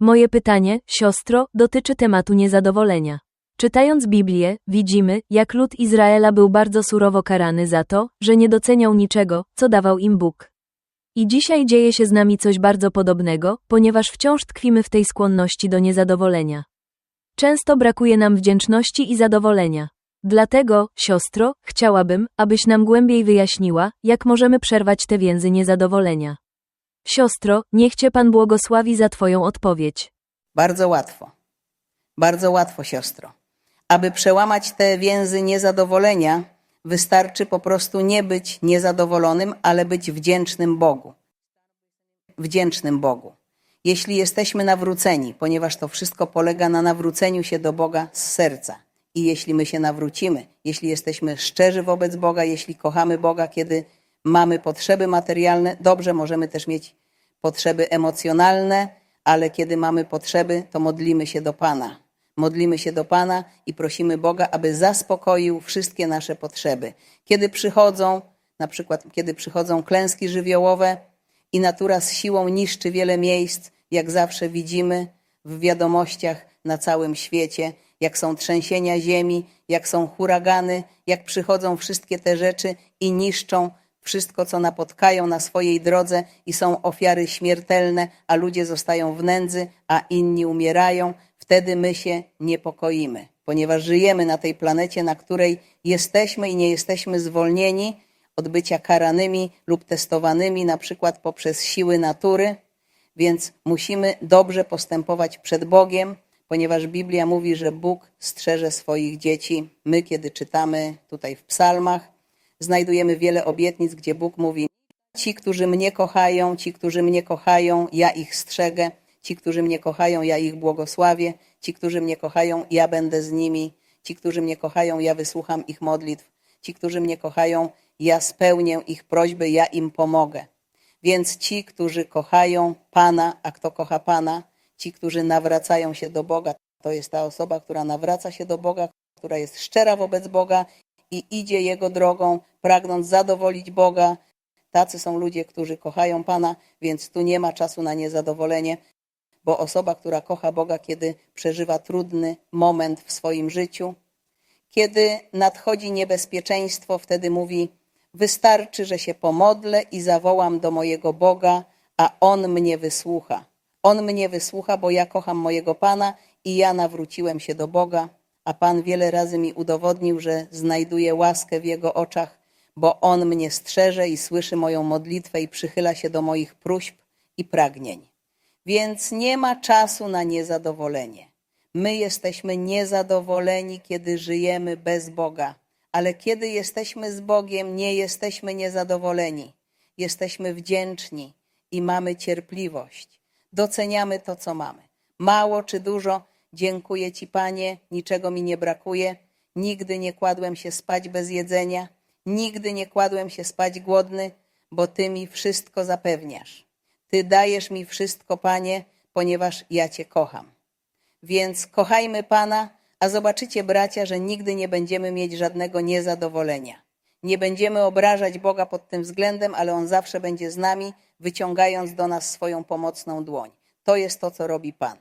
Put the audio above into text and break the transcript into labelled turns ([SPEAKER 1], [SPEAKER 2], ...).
[SPEAKER 1] Moje pytanie, siostro, dotyczy tematu niezadowolenia. Czytając Biblię, widzimy, jak lud Izraela był bardzo surowo karany za to, że nie doceniał niczego, co dawał im Bóg. I dzisiaj dzieje się z nami coś bardzo podobnego, ponieważ wciąż tkwimy w tej skłonności do niezadowolenia. Często brakuje nam wdzięczności i zadowolenia. Dlatego, siostro, chciałabym, abyś nam głębiej wyjaśniła, jak możemy przerwać te więzy niezadowolenia. Siostro, niech Cię Pan błogosławi za Twoją odpowiedź.
[SPEAKER 2] Bardzo łatwo. Bardzo łatwo, siostro. Aby przełamać te więzy niezadowolenia, wystarczy po prostu nie być niezadowolonym, ale być wdzięcznym Bogu. Wdzięcznym Bogu. Jeśli jesteśmy nawróceni, ponieważ to wszystko polega na nawróceniu się do Boga z serca. I jeśli my się nawrócimy, jeśli jesteśmy szczerzy wobec Boga, jeśli kochamy Boga, kiedy mamy potrzeby materialne, dobrze, możemy też mieć potrzeby emocjonalne, ale kiedy mamy potrzeby, to modlimy się do Pana. Modlimy się do Pana i prosimy Boga, aby zaspokoił wszystkie nasze potrzeby. Kiedy przychodzą, na przykład kiedy przychodzą klęski żywiołowe i natura z siłą niszczy wiele miejsc, jak zawsze widzimy w wiadomościach na całym świecie, jak są trzęsienia ziemi, jak są huragany, jak przychodzą wszystkie te rzeczy i niszczą wszystko, co napotkają na swojej drodze i są ofiary śmiertelne, a ludzie zostają w nędzy, a inni umierają, wtedy my się niepokoimy, ponieważ żyjemy na tej planecie, na której jesteśmy i nie jesteśmy zwolnieni od bycia karanymi lub testowanymi, na przykład poprzez siły natury, więc musimy dobrze postępować przed Bogiem, ponieważ Biblia mówi, że Bóg strzeże swoich dzieci. My, kiedy czytamy tutaj w psalmach, znajdujemy wiele obietnic, gdzie Bóg mówi: Ci, którzy mnie kochają, ci, którzy mnie kochają, ja ich strzegę. Ci, którzy mnie kochają, ja ich błogosławię. Ci, którzy mnie kochają, ja będę z nimi. Ci, którzy mnie kochają, ja wysłucham ich modlitw. Ci, którzy mnie kochają, ja spełnię ich prośby, ja im pomogę. Więc ci, którzy kochają Pana, a kto kocha Pana, ci, którzy nawracają się do Boga, to jest ta osoba, która nawraca się do Boga, która jest szczera wobec Boga i idzie Jego drogą, pragnąc zadowolić Boga. Tacy są ludzie, którzy kochają Pana, więc tu nie ma czasu na niezadowolenie, bo osoba, która kocha Boga, kiedy przeżywa trudny moment w swoim życiu, kiedy nadchodzi niebezpieczeństwo, wtedy mówi: Wystarczy, że się pomodlę i zawołam do mojego Boga, a On mnie wysłucha. On mnie wysłucha, bo ja kocham mojego Pana i ja nawróciłem się do Boga, a Pan wiele razy mi udowodnił, że znajduję łaskę w Jego oczach, bo On mnie strzeże i słyszy moją modlitwę i przychyla się do moich próśb i pragnień. Więc nie ma czasu na niezadowolenie. My jesteśmy niezadowoleni, kiedy żyjemy bez Boga, ale kiedy jesteśmy z Bogiem, nie jesteśmy niezadowoleni. Jesteśmy wdzięczni i mamy cierpliwość. Doceniamy to, co mamy. Mało czy dużo, dziękuję Ci, Panie, niczego mi nie brakuje. Nigdy nie kładłem się spać bez jedzenia, nigdy nie kładłem się spać głodny, bo Ty mi wszystko zapewniasz. Ty dajesz mi wszystko, Panie, ponieważ ja Cię kocham. Więc kochajmy Pana, a zobaczycie, bracia, że nigdy nie będziemy mieć żadnego niezadowolenia. Nie będziemy obrażać Boga pod tym względem, ale On zawsze będzie z nami, wyciągając do nas swoją pomocną dłoń. To jest to, co robi Pan.